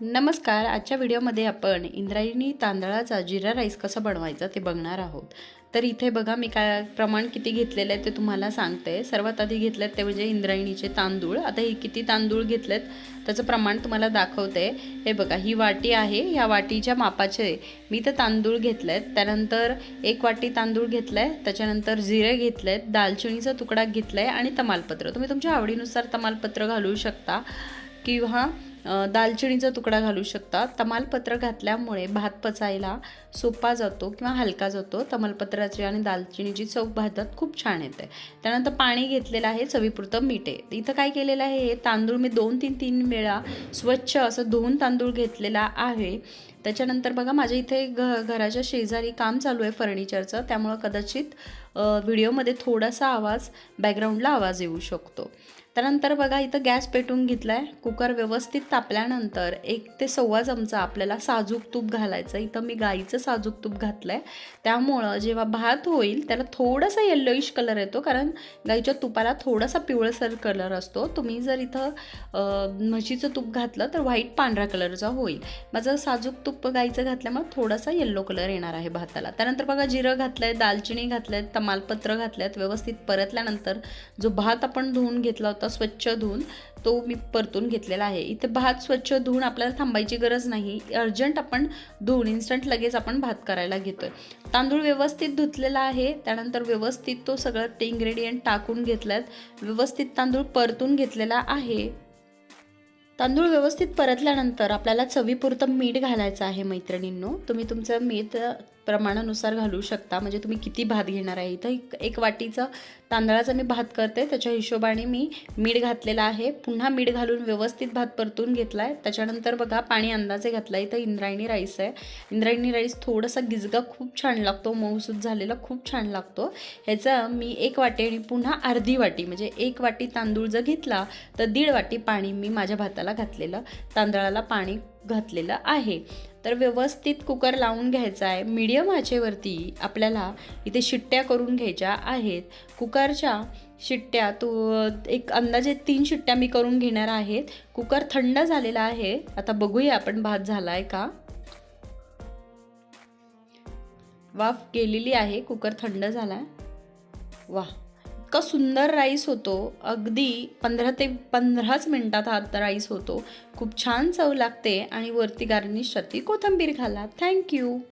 नमस्कार आजच्या व्हिडिओमध्ये आपण इंद्रायणी तांदळाचा जिरा राईस कसा बनवायचा ते बघणार आहोत. तर इथे बघा मी काय प्रमाण किती घेतलेलं आहे ते तुम्हाला सांगते. सर्वात आधी घेतलेत ते म्हणजे इंद्रायणीचे तांदूळ. आता हे किती तांदूळ घेतलेत त्याचं प्रमाण तुम्हाला दाखवते. हे बघा ही वाटी आहे. ह्या वाटीच्या मापाचे मी तर तांदूळ घेतलेत. त्यानंतर एक वाटी तांदूळ घेतलं आहे त्याच्यानंतर जिरे घेतलेत. दालचिनीचा तुकडा घेतला आहे आणि तमालपत्र. तुम्ही तुमच्या आवडीनुसार तमालपत्र घालू शकता. किंवा दालचिनीचा तुकडा घालू शकता तमालपत्र घातल्यामुळे भात पचायला सोपा जातो किंवा हलका जातो. तमालपत्राची आणि दालचिनीची चव भातात खूप छान येते. त्यानंतर पाणी घेतलेलं आहे चवीपुरतं मीठ. आहे इथं काय केलेलं आहे? हे तांदूळ मी दोन तीन तीन वेळा स्वच्छ असं धुवून तांदूळ घेतलेला आहे. त्याच्यानंतर बघा माझ्या इथे घ घराच्या शेजारी काम चालू आहे फर्निचरचं. त्यामुळं कदाचित व्हिडिओमध्ये थोडासा आवाज बॅकग्राऊंडला आवाज येऊ शकतो. त्यानंतर बघा इथं गॅस पेटून घेतला आहे कुकर व्यवस्थित तापल्यानंतर एक ते सव्वा चमचा आपल्याला साजूक तूप घालायचं इथं मी गाईचं साजूक तूप घातलं आहे त्यामुळं जेव्हा भात होईल त्याला थोडासा येल्लोइश कलर येतो. कारण गाईच्या तुपाला थोडासा पिवळसर कलर असतो. तुम्ही जर इथं म्हशीचं तूप घातलं तर व्हाईट पांढरा कलरचा होईल. माझं साजूक तूप गाईचं घातल्यामुळे थोडासा येल्लो कलर येणार आहे भाताला. त्यानंतर बघा जिरं घातलं आहे दालचिनी घातलं आहे तमालपत्र घातलं आहेत व्यवस्थित परतल्यानंतर जो भात आपण धुवून घेतला होता स्वच्छ धुवून तो मी परतून घेतलेला आहे. इथे भात स्वच्छ धुवून आपल्याला थांबायची गरज नाही. अर्जंट आपण धुवून इन्स्टंट लगेच आपण भात करायला घेतो आहे तांदूळ व्यवस्थित धुतलेला आहे. त्यानंतर व्यवस्थित तो सगळं ते इन्ग्रेडियंट टाकून घेतल्यात. व्यवस्थित तांदूळ परतून घेतलेला आहे. तांदूळ व्यवस्थित परतल्यानंतर आपल्याला चवीपुरतं मीठ घालायचं आहे मैत्रिणींनो. तुम्ही तुमचं मीठ प्रमाणानुसार घालू शकता. म्हणजे तुम्ही किती भात घेणार आहे इथं? एक वाटीचा वाटीचं तांदळाचा मी भात करते. त्याच्या हिशोबाने मी मीठ घातलेलं आहे. पुन्हा मीठ घालून व्यवस्थित भात परतून घेतला आहे त्याच्यानंतर बघा पाणी अंदाजे घातला इथं इंद्रायणी राईस आहे. इंद्रायणी राईस थोडासा गिजगा खूप छान लागतो. मऊसूद झालेला खूप छान लागतो. ह्याचं मी एक वाटी आणि पुन्हा अर्धी वाटी म्हणजे एक वाटी तांदूळ जर घेतला तर दीड वाटी पाणी मी माझ्या भाताला घातलेलं. तांदळाला पाणी घातलेलं आहे. तर व्यवस्थित कुकर लावून घ्यायचा आहे. मीडियम आचेवरती आपल्याला इथे शिट्ट्या करून घ्यायच्या आहेत. कुकरच्या शिट्ट्या तो एक अंदाजे तीन शिट्ट्या मी करून घेणार आहेत. कुकर थंड झालेला आहे. आता बघूया आपण भात झाला आहे का? वाफ गेलेली आहे. कुकर थंड झाला आहे वा इतका सुंदर राईस होतो. अगदी पंधरा ते पंधराच मिनटात हा राईस होतो. खूप छान चव लागते आणि वरती गार्निशसाठी कोथिंबीर घाला. थँक्यू